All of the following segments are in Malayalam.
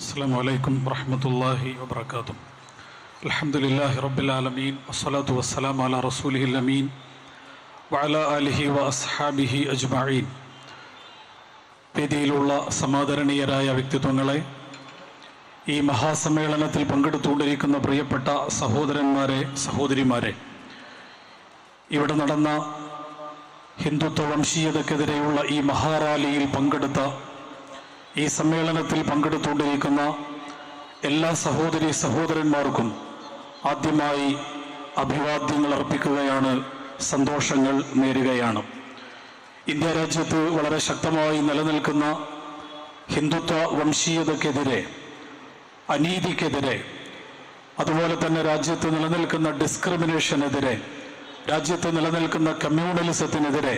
السلام عليكم ورحمة الله وبركاته الحمد لله رب العالمين والصلاة والسلام على رسوله الأمين وعلى آله وأصحابه أجمعين വേദിയിലുള്ള സമാദരണീയരായ വ്യക്തിത്വങ്ങളെ ഈ മഹാസമ്മേളനത്തിൽ പങ്കെടുത്തുകൊണ്ടിരിക്കുന്ന പ്രിയപ്പെട്ട സഹോദരന്മാരെ സഹോദരിമാരെ ഇവിടെ നടന്ന ഹിന്ദുത്വ വംശീയതക്കെതിരെയുള്ള ഈ മഹാറാലിയിൽ പങ്കെടുത്ത ഈ സമ്മേളനത്തിൽ പങ്കെടുത്തുകൊണ്ടിരിക്കുന്ന എല്ലാ സഹോദരി സഹോദരന്മാർക്കും ആദ്യമായി അഭിവാദ്യങ്ങൾ അർപ്പിക്കുകയാണ് സന്തോഷങ്ങൾ നേരുകയാണ്. ഇന്ത്യ രാജ്യത്ത് വളരെ ശക്തമായി നിലനിൽക്കുന്ന ഹിന്ദുത്വ വംശീയതക്കെതിരെ അനീതിക്കെതിരെ അതുപോലെ തന്നെ രാജ്യത്ത് നിലനിൽക്കുന്ന ഡിസ്ക്രിമിനേഷനെതിരെ രാജ്യത്ത് നിലനിൽക്കുന്ന കമ്മ്യൂണലിസത്തിനെതിരെ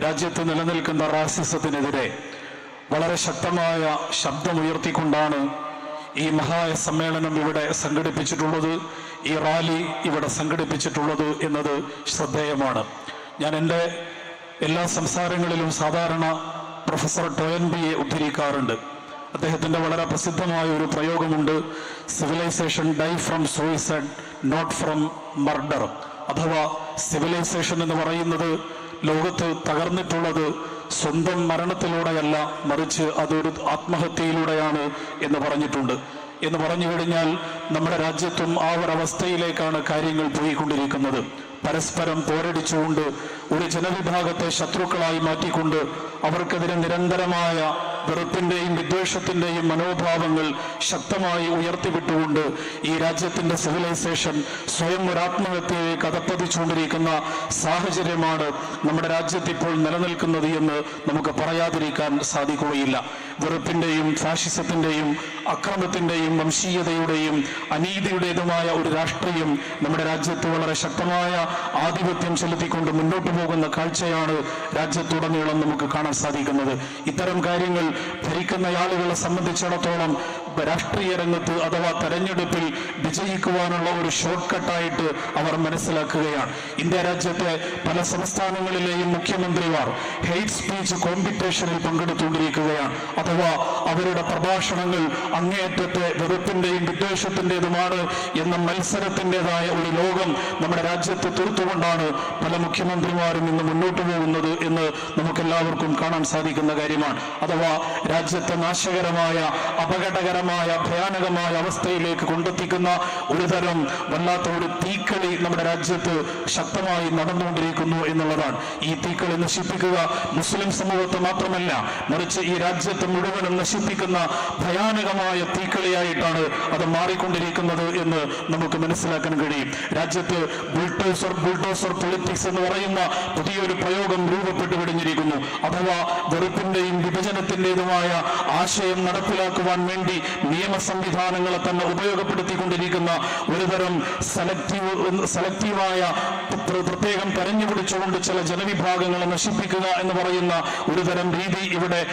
രാജ്യത്ത് നിലനിൽക്കുന്ന റാസിസത്തിനെതിരെ വളരെ ശക്തമായ ശബ്ദമുയർത്തിക്കൊണ്ടാണ് ഈ മഹായ സമ്മേളനം ഇവിടെ സംഘടിപ്പിച്ചിട്ടുള്ളത് ഈ റാലി ഇവിടെ സംഘടിപ്പിച്ചിട്ടുള്ളത് എന്നത് ശ്രദ്ധേയമാണ്. ഞാൻ എന്റെ എല്ലാ സംസാരങ്ങളിലും സാധാരണ പ്രൊഫസർ ടോയൻബിയെ ഉദ്ധരിക്കാറുണ്ട്. അദ്ദേഹത്തിന്റെ വളരെ പ്രസിദ്ധമായ ഒരു പ്രയോഗമുണ്ട് civilisation die from suicide not from murder അഥവാ സിവിലൈസേഷൻ എന്ന് പറയുന്നത് ലോകത്ത് തകർന്നിട്ടുള്ളത് സ്വന്തം മരണത്തിലൂടെയല്ല മറിച്ച് അതൊരു ആത്മഹത്യയിലൂടെയാണ് എന്ന് പറഞ്ഞിട്ടുണ്ട്. എന്ന് പറഞ്ഞു കഴിഞ്ഞാൽ നമ്മുടെ രാജ്യത്തും ആ ഒരവസ്ഥയിലേക്കാണ് കാര്യങ്ങൾ പോയിക്കൊണ്ടിരിക്കുന്നത്. പരസ്പരം പോരടിച്ചുകൊണ്ട് ഒരു ജനവിഭാഗത്തെ ശത്രുക്കളായി മാറ്റിക്കൊണ്ട് അവർക്കെതിരെ നിരന്തരമായ വെറുപ്പിന്റെയും വിദ്വേഷത്തിന്റെയും മനോഭാവങ്ങൾ ശക്തമായി ഉയർത്തിവിട്ടുകൊണ്ട് ഈ രാജ്യത്തിന്റെ സിവിലൈസേഷൻ സ്വയം ഒരാത്മഹത്യയെ കഥപ്പതിച്ചുകൊണ്ടിരിക്കുന്ന സാഹചര്യമാണ് നമ്മുടെ രാജ്യത്ത് ഇപ്പോൾ നിലനിൽക്കുന്നത് എന്ന് നമുക്ക് പറയാതിരിക്കാൻ സാധിക്കുകയില്ല. വെറുപ്പിന്റെയും ഫാഷിസത്തിന്റെയും അക്രമത്തിന്റെയും വംശീയതയുടെയും അനീതിയുടേതുമായ ഒരു രാഷ്ട്രീയം നമ്മുടെ രാജ്യത്ത് വളരെ ശക്തമായ ആധിപത്യം ചെലുത്തിക്കൊണ്ട് മുന്നോട്ട് പോകുന്ന കാഴ്ചയാണ് രാജ്യത്തുടനീളം നമുക്ക് കാണാൻ സാധിക്കുന്നത്. ഇത്തരം കാര്യങ്ങൾ ഭരിക്കുന്ന ആളുകളെ സംബന്ധിച്ചിടത്തോളം രാഷ്ട്രീയ രംഗത്ത് അഥവാ തെരഞ്ഞെടുപ്പിൽ വിജയിക്കുവാനുള്ള ഒരു ഷോർട്ട് കട്ടായിട്ട് അവർ മനസ്സിലാക്കുകയാണ്. ഇന്ത്യ രാജ്യത്തെ പല സംസ്ഥാനങ്ങളിലെയും മുഖ്യമന്ത്രിമാർ ഹെയ്റ്റ് സ്പീച്ച് കോമ്പറ്റീഷനിൽ പങ്കെടുത്തുകൊണ്ടിരിക്കുകയാണ്. അഥവാ അവരുടെ പ്രഭാഷണങ്ങൾ അങ്ങേയറ്റത്തെ വെറുപ്പിന്റെയും വിദ്വേഷത്തിന്റെതുമാണ് എന്ന മത്സരത്തിന്റെതായ ഒരു ലോകം നമ്മുടെ രാജ്യത്ത് തീർത്തുകൊണ്ടാണ് പല മുഖ്യമന്ത്രിമാരും ഇന്ന് മുന്നോട്ട് പോകുന്നത് എന്ന് നമുക്കെല്ലാവർക്കും കാണാൻ സാധിക്കുന്ന കാര്യമാണ്. അഥവാ രാജ്യത്തെ നാശകരമായ അപകടകരമായ ഭയാനകമായ അവസ്ഥയിലേക്ക് കൊണ്ടെത്തിക്കുന്ന ഒരു തരം വല്ലാത്ത ഒരു തീക്കളി നമ്മുടെ രാജ്യത്ത് ശക്തമായി നടന്നുകൊണ്ടിരിക്കുന്നു എന്നുള്ളതാണ്. ഈ തീക്കളി നശിപ്പിക്കുക മുസ്ലിം സമൂഹത്തെ മാത്രമല്ല മറിച്ച് ഈ രാജ്യത്തെ മുഴുവനും നശിപ്പിക്കുന്ന ഭയാനകമായ തീക്കളിയായിട്ടാണ് അത് മാറിക്കൊണ്ടിരിക്കുന്നത് എന്ന് നമുക്ക് മനസ്സിലാക്കാൻ കഴിയും. രാജ്യത്ത് ബുൾഡോസർ ബുൾഡോസർ പൊളിറ്റിക്സ് എന്ന് പറയുന്ന പുതിയൊരു പ്രയോഗം രൂപപ്പെട്ടു കഴിഞ്ഞിരിക്കുന്നു. അഥവാ വെറുപ്പിന്റെയും വിഭജനത്തിന്റേതുമായ ആശയം നടപ്പിലാക്കുവാൻ വേണ്ടി നിയമ സംവിധാനങ്ങളെ തന്നെ ഉപയോഗപ്പെടുത്തിക്കൊണ്ടിരിക്കുന്ന ഒരുതരം സെലക്റ്റീവ് സെലക്റ്റീവായ പ്ര- പ്രത്യേകം തെരഞ്ഞു പിടിച്ചുകൊണ്ട് ചില ജനവിഭാഗങ്ങളെ നശിപ്പിക്കുക എന്ന് പറയുന്ന ഒരുതരം രീതി ഇവിടെ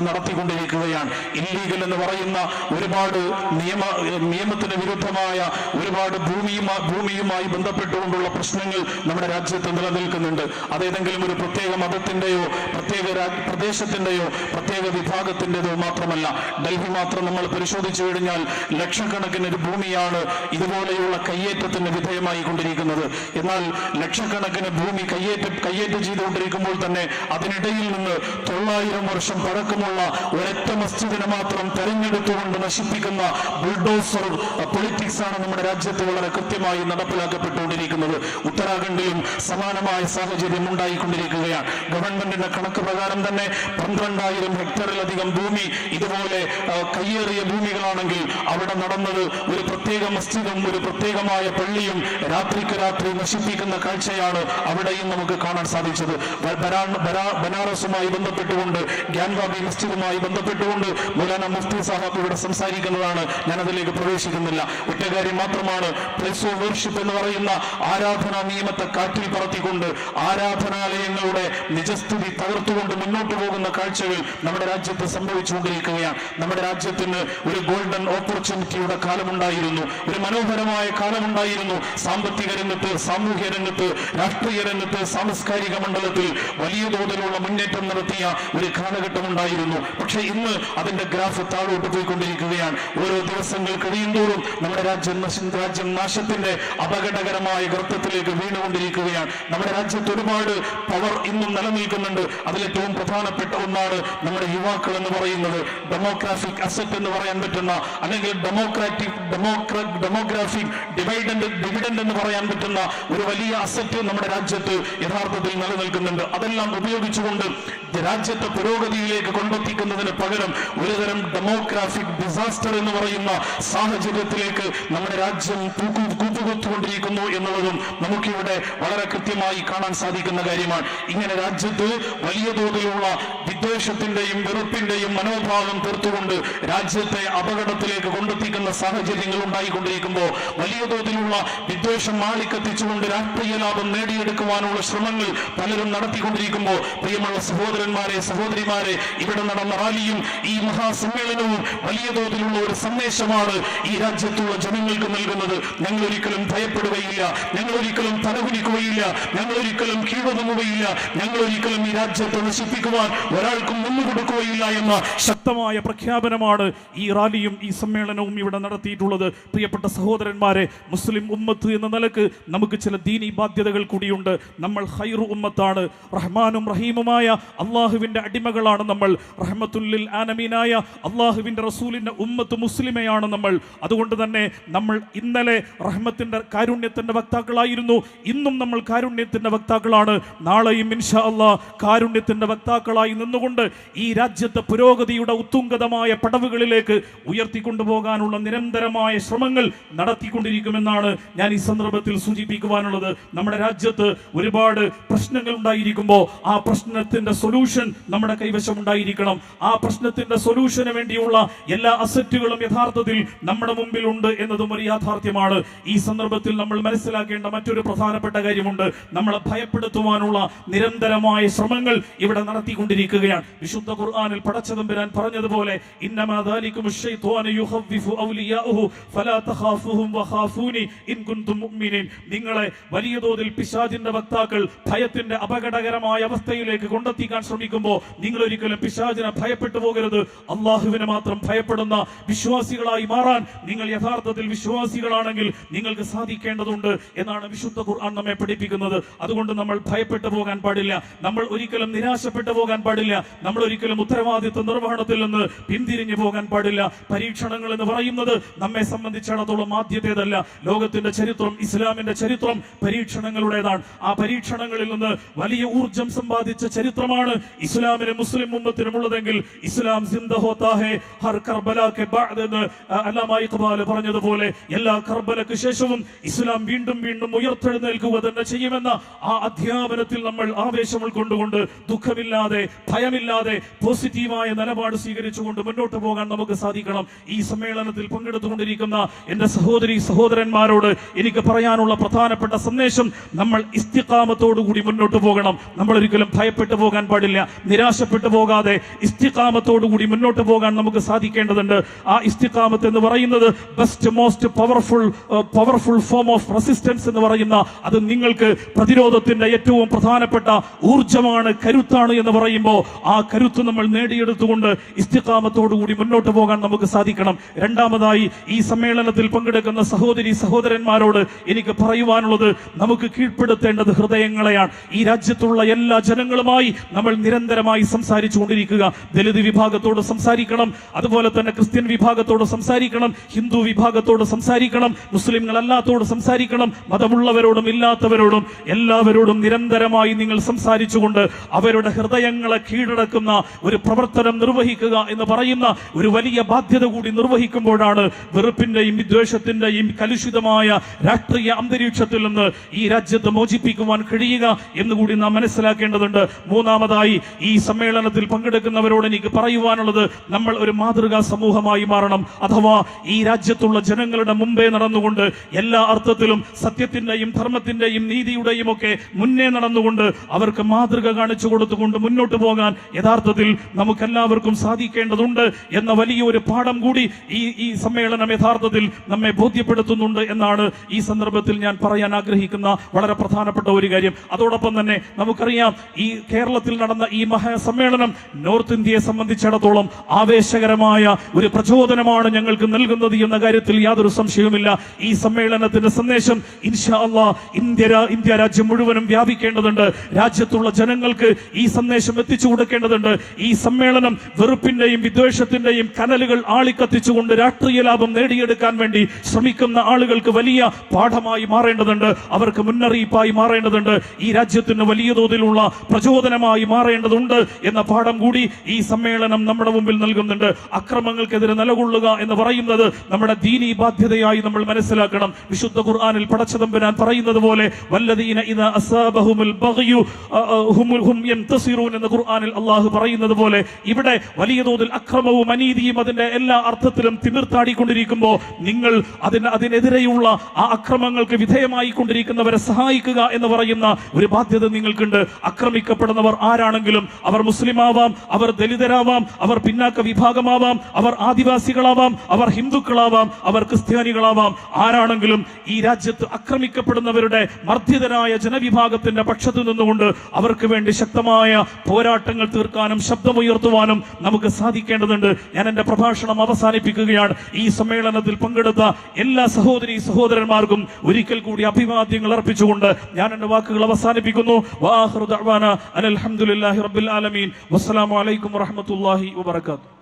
നടത്തിക്കൊണ്ടിരിക്കുകയാണ്. ഇല്ലീഗൽ എന്ന് പറയുന്ന ഒരുപാട് നിയമ നിയമത്തിന് വിരുദ്ധമായ ഒരുപാട് ഭൂമിയുമായി ഭൂമിയുമായി ബന്ധപ്പെട്ടുകൊണ്ടുള്ള പ്രശ്നങ്ങൾ നമ്മുടെ രാജ്യത്ത് നിലനിൽക്കുന്നുണ്ട്. അതേതെങ്കിലും ഒരു പ്രത്യേക മതത്തിന്റെയോ പ്രത്യേക പ്രദേശത്തിന്റെയോ പ്രത്യേക വിഭാഗത്തിന്റേതോ മാത്രമല്ല. ഡൽഹി മാത്രം നമ്മൾ പരിശോധിച്ചു കഴിഞ്ഞാൽ ലക്ഷക്കണക്കിന് ഒരു ഭൂമിയാണ് ഇതുപോലെയുള്ള കയ്യേറ്റത്തിന് വിധേയമായി കൊണ്ടിരിക്കുന്നത് എന്നാൽ ലക്ഷക്കണക്കിന് ഭൂമി കയ്യേറ്റ കയ്യേറ്റം ചെയ്തുകൊണ്ടിരിക്കുമ്പോൾ തന്നെ അതിനിടയിൽ നിന്ന് തൊള്ളായിരം വർഷം പഴക്കമുള്ള ഒരൊറ്റ മസ്ജിദിനെ മാത്രം തെരഞ്ഞെടുത്തുകൊണ്ട് നശിപ്പിക്കുന്ന ബുൾഡോസർ പൊളിറ്റിക്സ് ആണ് നമ്മുടെ രാജ്യത്ത് വളരെ കൃത്യമായി നടപ്പിലാക്കപ്പെട്ടുകൊണ്ടിരിക്കുന്നത്. ഉത്തരാഖണ്ഡിലും സമാനമായ സാഹചര്യം ഉണ്ടായിക്കൊണ്ടിരിക്കുകയാണ്. ഗവൺമെന്റിന്റെ കണക്ക് പ്രകാരം തന്നെ പന്ത്രണ്ടായിരം ഹെക്ടറിലധികം ഭൂമി ഇതുപോലെ ആ, കയ്യേറിയ ഭൂമികളാണെങ്കിൽ അവിടെ നടന്നത് ഒരു പ്രത്യേക മസ്ജിദും ഒരു പ്രത്യേകമായ പള്ളിയും രാത്രിക്ക് രാത്രി നശിപ്പിക്കുന്ന കാഴ്ചയാണ് അവിടെയും നമുക്ക് കാണാൻ സാധിച്ചത്. ബനാറസുമായി ബന്ധപ്പെട്ടുകൊണ്ട് ഗ്യാൻവാബി മസ്ജിദുമായി ബന്ധപ്പെട്ടുകൊണ്ട് മൗലാന മുഫ്തി സാഹബ് ഇവിടെ സംസാരിക്കുന്നതാണ്. ഞാൻ അതിലേക്ക് പ്രവേശിക്കുന്നില്ല. ഒറ്റ മാത്രമാണ്. പ്ലേസ് ഓഫ് വർഷിപ്പ് എന്ന് പറയുന്ന ആരാധനാ നിയമത്തെ കാറ്റിൽ പറത്തിക്കൊണ്ട് ആരാധനാലയങ്ങളുടെ നിജസ്ഥിതി സ്ഥിതി തകർത്തുകൊണ്ട് മുന്നോട്ട് പോകുന്ന കാഴ്ചകൾ നമ്മുടെ രാജ്യത്ത് സംഭവിച്ചുകൊണ്ടിരിക്കുകയാണ്. നമ്മുടെ രാജ്യത്തിന് ഒരു ഗോൾഡൻ ഓപ്പർച്യൂണിറ്റിയുടെ കാലമുണ്ടായിരുന്നു. ഒരു മനോഹരമായ കാലമുണ്ടായിരുന്നു. സാമ്പത്തിക രംഗത്ത് സാമൂഹ്യ രംഗത്ത് രാഷ്ട്രീയ രംഗത്ത് സാംസ്കാരിക മണ്ഡലത്തിൽ വലിയ തോതിലുള്ള മുന്നേറ്റം നടത്തിയ ഒരു കാലഘട്ടം ഉണ്ടായിരുന്നു പക്ഷെ ഇന്ന് അതിന്റെ ഗ്രാഫ് താഴോട്ട് പോയിക്കൊണ്ടിരിക്കുകയാണ്. ഓരോ ദിവസങ്ങൾ കഴിയുന്തോറും നമ്മുടെ രാജ്യം രാജ്യം നാശത്തിന്റെ അപകടകരമായ ഗർത്തത്തിലേക്ക് വീണുകൊണ്ടിരിക്കുകയാണ്. നമ്മുടെ രാജ്യത്ത് ഒരുപാട് പവർ ഇന്നും നിലനിൽക്കുന്നുണ്ട്. അതിലേറ്റവും പ്രധാനപ്പെട്ട ഒന്നാണ് നമ്മുടെ യുവാക്കൾ എന്ന് പറയുന്നത്. ഡെമോഗ്രാഫിക് അസറ്റ് എന്ന് പറയാൻ പറ്റുന്ന അല്ലെങ്കിൽ ഡെമോക്രാറ്റിക് ഡെമോക്ര ഡെമോഗ്രാഫിക് ഡിവൈഡന്റ് ഡിവിഡൻഡ് എന്ന് പറയാൻ പറ്റുന്ന ഒരു വലിയ അസറ്റ് നമ്മുടെ രാജ്യത്ത് യഥാർത്ഥത്തിൽ നിലനിൽക്കുന്നുണ്ട്. അതെല്ലാം ഉപയോഗിച്ചുകൊണ്ട് രാജ്യത്തെ പുരോഗതിയിലേക്ക് കൊണ്ടെത്തിക്കുന്നതിന് പകരം ഒരുതരം ഡെമോഗ്രാഫിക് ഡിസാസ്റ്റർ എന്ന് പറയുന്ന സാഹചര്യത്തിലേക്ക് നമ്മുടെ രാജ്യം തൂക്കു കൂപ്പുകുത്തുകൊണ്ടിരിക്കുന്നു എന്നുള്ളതും നമുക്കിവിടെ വളരെ കൃത്യമായി കാണാൻ സാധിക്കുന്ന കാര്യമാണ്. ഇങ്ങനെ രാജ്യത്ത് വലിയ തോതിലുള്ള വിദ്വേഷത്തിന്റെയും വെറുപ്പിന്റെയും മനോഭാവം തീർത്തുകൊണ്ട് രാജ്യത്തെ അപകടത്തിലേക്ക് കൊണ്ടെത്തിക്കുന്ന സാഹചര്യങ്ങൾ ഉണ്ടായിക്കൊണ്ടിരിക്കുമ്പോൾ വലിയ തോതിലുള്ള വിദ്വേഷം മാളിക്കത്തിച്ചുകൊണ്ട് രാഷ്ട്രീയ ലാഭം നേടിയെടുക്കുവാനുള്ള ശ്രമങ്ങൾ പലരും നടത്തിക്കൊണ്ടിരിക്കുമ്പോൾ പ്രിയമുള്ള സഹോദരന്മാരെ സഹോദരിമാരെ ഇവിടെ നടന്ന റാലിയും ഈ മഹാസമ്മേളനവും വലിയ തോതിലുള്ള ഒരു സന്ദേശമാണ് ഈ രാജ്യത്തുള്ള ജനങ്ങൾക്ക് നൽകുന്നത്. ഞങ്ങൾ ഒരിക്കലും ഭയപ്പെടുകയില്ല. ഞങ്ങൾ ഒരിക്കലും തലകുലിക്കുകയില്ല ഞങ്ങൾ ഒരിക്കലും കീഴടങ്ങുകയില്ല. ഞങ്ങൾ ഒരിക്കലും ഈ രാജ്യത്തെ നശിപ്പിക്കുവാൻ ഒരാൾക്കും മുന്നുകൊടുക്കുകയില്ല എന്ന ശക്തമായ പ്രഖ്യാപനമാണ് ഈ റാലിയും ഈ സമ്മേളനവും ഇവിടെ നടത്തിയിട്ടുള്ളത്. പ്രിയപ്പെട്ട സഹോദരന്മാരെ മുസ്ലിം ഉമ്മത്ത് എന്ന നിലയ്ക്ക് നമുക്ക് ചില ദീനി ബാധ്യതകൾ കൂടിയുണ്ട്. നമ്മൾ ഹൈറു ഉമ്മത്താണ്. റഹ്മാനും റഹീമുമായ അള്ളാഹുവിന്റെ അടിമകളാണ് നമ്മൾ. റഹ്മത്തുല്ലിൽ ആനമീനായ അള്ളാഹുവിന്റെ റസൂലിന്റെ ഉമ്മത്ത് മുസ്ലിമയാണ് നമ്മൾ. അതുകൊണ്ട് തന്നെ നമ്മൾ ഇന്നലെ റഹ്മത്തിന്റെ കാരുണ്യത്തിന്റെ വക്താക്കളായിരുന്നു. ഇന്നും നമ്മൾ കാരുണ്യത്തിന്റെ വക്താക്കളാണ്. നാളെയും ഇൻഷാ അള്ളാ കാരുണ്യത്തിന്റെ വക്താക്കളായി നിന്നുകൊണ്ട് ഈ രാജ്യത്തെ പുരോഗതിയുടെ ഉത്തുംഗതമായ പടവുകളിലേക്ക് ഉയർത്തിക്കൊണ്ടുപോകാനുള്ള നിരന്തരമായ ശ്രമങ്ങൾ നടത്തിക്കൊണ്ടിരിക്കുമെന്നാണ് ഞാൻ ഈ സന്ദർഭത്തിൽ സൂചിപ്പിക്കുവാനുള്ളത്. നമ്മുടെ രാജ്യത്ത് ഒരുപാട് പ്രശ്നങ്ങൾ ഉണ്ടായിരിക്കുമ്പോൾ ആ പ്രശ്നത്തിന്റെ സൊല്യൂഷൻ നമ്മുടെ കൈവശം ഉണ്ടായിരിക്കണം. ആ പ്രശ്നത്തിന്റെ സൊല്യൂഷന് വേണ്ടിയുള്ള എല്ലാ അസറ്റുകളും യഥാർത്ഥത്തിൽ നമ്മുടെ മുമ്പിലുണ്ട് എന്നതും ഒരു യാഥാർത്ഥ്യമാണ്. ഈ സന്ദർഭത്തിൽ നമ്മൾ മനസ്സിലാക്കേണ്ട മറ്റൊരു പ്രധാനപ്പെട്ട കാര്യമുണ്ട്. നമ്മളെ ഭയപ്പെടുത്തുവാനുള്ള നിരന്തരമായ ശ്രമങ്ങൾ ഇവിടെ നടത്തിക്കൊണ്ടിരിക്കുകയാണ്. വിശുദ്ധ ഖുർആനിൽ പടച്ചതമ്പുരാൻ പറഞ്ഞതുപോലെ നിങ്ങളെ വലിയ തോതിൽ പിശാജിന്റെ വക്താക്കൾ ഭയത്തിന്റെ അപകടകരമായ അവസ്ഥയിലേക്ക് കൊണ്ടെത്തിക്കാൻ ശ്രമിക്കുമ്പോൾ നിങ്ങൾ ഒരിക്കലും പിശാജിനെ ഭയപ്പെട്ടു പോകരുത്. അള്ളാഹുവിനെ മാത്രം ഭയപ്പെടുന്ന വിശ്വാസികളായി മാറാൻ നിങ്ങൾ യഥാർത്ഥത്തിൽ വിശ്വാസികളാണെങ്കിൽ നിങ്ങൾക്ക് സാധിക്കേണ്ടതുണ്ട് എന്നാണ് വിശുദ്ധ ഖുർആൻ നമ്മെ പഠിപ്പിക്കുന്നത്. അതുകൊണ്ട് നമ്മൾ ഭയപ്പെട്ടു പോകാൻ പാടില്ല. നമ്മൾ ഒരിക്കലും നിരാശപ്പെട്ടു പോകാൻ പാടില്ല. നമ്മൾ ഒരിക്കലും ഉത്തരവാദിത്വ നിർവഹണത്തിൽ നിന്ന് പിന്തിരിഞ്ഞു പോകാൻ പാടില്ല. പരീക്ഷണങ്ങൾ എന്ന് പറയുന്നത് നമ്മെ സംബന്ധിച്ചിടത്തോളം ആദ്യത്തേതല്ല. ലോകത്തിന്റെ ചരിത്രം ഇസ്ലാമിന്റെ ചരിത്രം പരീക്ഷണങ്ങളുടേതാണ്. ആ പരീക്ഷണങ്ങളിൽ നിന്ന് വലിയ ഊർജം സമ്പാദിച്ച ചരിത്രമാണ് ഇസ്ലാമിന് മുസ്ലിം ഉമ്മത്തിനും ഉള്ളതെങ്കിൽ ഇസ്ലാം ഹർ കർബല എന്ന് അല്ലാമ ഇഖ്ബാൽ പറഞ്ഞതുപോലെ എല്ലാ കർബലക്ക് ശേഷവും ഇസ്ലാം വീണ്ടും വീണ്ടും ഉയർത്തെഴുന്നേൽക്കുക തന്നെ ചെയ്യുമെന്ന ആ അധ്യാപനത്തിൽ നമ്മൾ ആവേശം ഉൾക്കൊണ്ടുകൊണ്ട് ദുഃഖമില്ലാതെ ഭയമില്ലാതെ പോസിറ്റീവായ നിലപാട് സ്വീകരിച്ചുകൊണ്ട് മുന്നോട്ട് പോകാൻ നമുക്ക് സാധിക്കണം. ഈ സമ്മേളനത്തിൽ പങ്കെടുത്തുകൊണ്ടിരിക്കുന്ന എന്റെ സഹോദരി സഹോദരന്മാരോട് എനിക്ക് പറയാനുള്ള പ്രധാനപ്പെട്ട സന്ദേശം നമ്മൾ ഇസ്തിഖാമത്തോടുകൂടി മുന്നോട്ട് പോകണം. നമ്മൾ ഒരിക്കലും ഭയപ്പെട്ടു പോകാൻ പാടില്ല നിരാശപ്പെട്ടു പോകാതെ ഇസ്തിഖാമത്തോടുകൂടി മുന്നോട്ട് പോകാൻ നമുക്ക് സാധിക്കേണ്ടതുണ്ട്. ആ ഇസ്തിഖാമത്ത് എന്ന് പറയുന്നത് best most powerful powerful form of resistance എന്ന് പറയുന്ന അത് നിങ്ങൾക്ക് പ്രതിരോധത്തിന്റെ ഏറ്റവും പ്രധാനപ്പെട്ട ഊർജമാണ് കരുത്താണ് എന്ന് പറയുമ്പോൾ ആ കരുത്ത് നമ്മൾ നേടിയെടുത്തുകൊണ്ട് ഇസ്തിഖാമത്തോടുകൂടി മുന്നോട്ട് പോകാൻ നമുക്ക് സാധിക്കണം. രണ്ടാമതായി ഈ സമ്മേളനത്തിൽ പങ്കെടുക്കുന്ന സഹോദരി സഹോദരന്മാരോട് എനിക്ക് പറയുവാനുള്ളത് നമുക്ക് കീഴ്പ്പെടുത്തേണ്ടത് ഹൃദയങ്ങളെയാണ്. ഈ രാജ്യത്തുള്ള എല്ലാ ജനങ്ങളുമായി നമ്മൾ നിരന്തരമായി സംസാരിച്ചു കൊണ്ടിരിക്കുക ദലിത് വിഭാഗത്തോട് സംസാരിക്കണം അതുപോലെ തന്നെ ക്രിസ്ത്യൻ വിഭാഗത്തോട് സംസാരിക്കണം ഹിന്ദു വിഭാഗത്തോട് സംസാരിക്കണം മുസ്ലിങ്ങൾ അല്ലാത്തോട് സംസാരിക്കണം. മതമുള്ളവരോടും ഇല്ലാത്തവരോടും എല്ലാവരോടും നിരന്തരമായി നിങ്ങൾ സംസാരിച്ചുകൊണ്ട് അവരുടെ ഹൃദയങ്ങളെ കീഴടക്കുന്ന ഒരു പ്രവർത്തനം നിർവഹിക്കുക എന്ന് പറയുന്ന ഒരു വലിയ ബാധ്യത കൂടി നിർവഹിക്കുമ്പോഴാണ് വെറുപ്പിന്റെയും വിദ്വേഷത്തിന്റെയും കലുഷിതമായ രാഷ്ട്രീയ അന്തരീക്ഷത്തിൽ നിന്ന് ഈ രാജ്യത്ത് മോചിപ്പിക്കുവാൻ കഴിയുക എന്നുകൂടി നാം മനസ്സിലാക്കേണ്ടതുണ്ട്. മൂന്നാമതായി ഈ സമ്മേളനത്തിൽ പങ്കെടുക്കുന്നവരോട് എനിക്ക് പറയുവാനുള്ളത് നമ്മൾ ഒരു മാതൃകാ സമൂഹമായി മാറണം. അഥവാ ഈ രാജ്യത്തുള്ള ജനങ്ങളുടെ മുമ്പേ നടന്നുകൊണ്ട് എല്ലാ അർത്ഥത്തിലും സത്യത്തിന്റെയും ധർമ്മത്തിന്റെയും നീതിയുടെയും ഒക്കെ മുന്നേ നടന്നുകൊണ്ട് അവർക്ക് മാതൃക കാണിച്ചു കൊടുത്തുകൊണ്ട് മുന്നോട്ട് പോകാൻ യഥാർത്ഥത്തിൽ നമുക്കെല്ലാവർക്കും സാധിക്കേണ്ടതുണ്ട് എന്ന വലിയൊരു പാഠം കൂടി ഈ ഈ സമ്മേളനം യഥാർത്ഥത്തിൽ നമ്മെ ബോധ്യപ്പെടുത്തുന്നുണ്ട് എന്നാണ് ഈ സന്ദർഭത്തിൽ ഞാൻ പറയാൻ ആഗ്രഹിക്കുന്ന വളരെ പ്രധാനപ്പെട്ട ഒരു കാര്യം. അതോടൊപ്പം തന്നെ നമുക്കറിയാം ഈ കേരളത്തിൽ നടന്ന ഈ മഹാസമ്മേളനം നോർത്ത് ഇന്ത്യയെ സംബന്ധിച്ചിടത്തോളം ആവേശകരമായ ഒരു പ്രചോദനമാണ് ഞങ്ങൾക്ക് നൽകുന്നത് എന്ന കാര്യത്തിൽ യാതൊരു സംശയവുമില്ല. ഈ സമ്മേളനത്തിന്റെ സന്ദേശം ഇൻഷാ ഇന്ത്യ ഇന്ത്യ രാജ്യം മുഴുവനും വ്യാപിക്കേണ്ടതുണ്ട്. രാജ്യത്തുള്ള ജനങ്ങൾക്ക് ഈ സന്ദേശം എത്തിച്ചു കൊടുക്കേണ്ടതുണ്ട്. ഈ സമ്മേളനം വെറുപ്പിന്റെയും വിദ്വേഷത്തിന്റെയും കനലുകൾ ആളിക്കത്തിച്ചുകൊണ്ട് രാഷ്ട്രീയ ലാഭം നേടിയെടുക്കാൻ വേണ്ടി ശ്രമിക്കുന്ന ആളുകൾക്ക് വലിയ പാഠമായി മാറേണ്ടതുണ്ട്. അവർക്ക് മുന്നറിയിപ്പായി മാറേണ്ടതുണ്ട്. ഈ രാജ്യത്തിന് വലിയ തോതിലുള്ള പ്രചോദനമായി മാറേണ്ടതുണ്ട് എന്ന പാഠം കൂടി ഈ സമ്മേളനം നമ്മുടെ മുമ്പിൽ നൽകുന്നുണ്ട്. അക്രമങ്ങൾക്കെതിരെ നിലകൊള്ളുക എന്ന് പറയുന്നത് നമ്മുടെ ദീനീ ബാധ്യതയായി നമ്മൾ മനസ്സിലാക്കണം. വിശുദ്ധ ഖുർആനിൽ പടച്ചതമ്പുരാൻ പറയുന്നത് പോലെ വല്ലദീന ഇദാ ഹുമുൽ ഹും എന്ന് ഖുർആനിൽ അള്ളാഹു പറയുന്നത് പോലെ ഇവിടെ വലിയ തോതിൽ അക്രമവും അനീതിയും അതിന്റെ എല്ലാ അർത്ഥത്തിലും തിമിർത്താടിക്കൊണ്ടിരിക്കുമ്പോൾ നിങ്ങൾ അതിന് അതിനെതിരെയുള്ള ആ അക്രമങ്ങൾക്ക് വിധേയമായി കൊണ്ടിരിക്കുന്നവരെ സഹായിക്കുക എന്ന് പറയുന്ന ഒരു ബാധ്യത നിങ്ങൾക്കുണ്ട്. ആക്രമിക്കപ്പെടുന്നവർ ആരാണെങ്കിലും അവർ മുസ്ലിം ആവാം അവർ ദലിതരാവാം അവർ പിന്നാക്ക വിഭാഗമാവാം അവർ ആദിവാസികളാവാം അവർ ഹിന്ദുക്കളാവാം അവർ ക്രിസ്ത്യാനികളാവാം ആരാണെങ്കിലും ഈ രാജ്യത്ത് ആക്രമിക്കപ്പെടുന്നവരുടെ മർദ്ദിതരായ ജനവിഭാഗത്തിന്റെ പക്ഷത്തു നിന്നുകൊണ്ട് അവർക്ക് വേണ്ടി ശക്തമായ പോരാട്ടങ്ങൾ തീർക്കാനും ശബ്ദമുയർത്തുവാനും നമുക്ക് സാധിക്കേണ്ടതുണ്ട്. ഞാൻ എന്റെ പ്രഭാഷണം അവസാനിപ്പിക്കുകയാണ്. ഈ സമ്മേളനത്തിൽ പങ്കെടുത്ത എല്ലാ സഹോദരി സഹോദരന്മാർക്കും ഒരിക്കൽ കൂടി അഭിവാദ്യങ്ങൾ അർപ്പിച്ചുകൊണ്ട് ഞാൻ എന്റെ വാക്കുകൾ അവസാനിപ്പിക്കുന്നു. വാഹൃദ് അലഹമുല്ലാഹി റബ്ബിൽ ആലമീൻ. വസ്സലാമു അലൈക്കും വാത്തു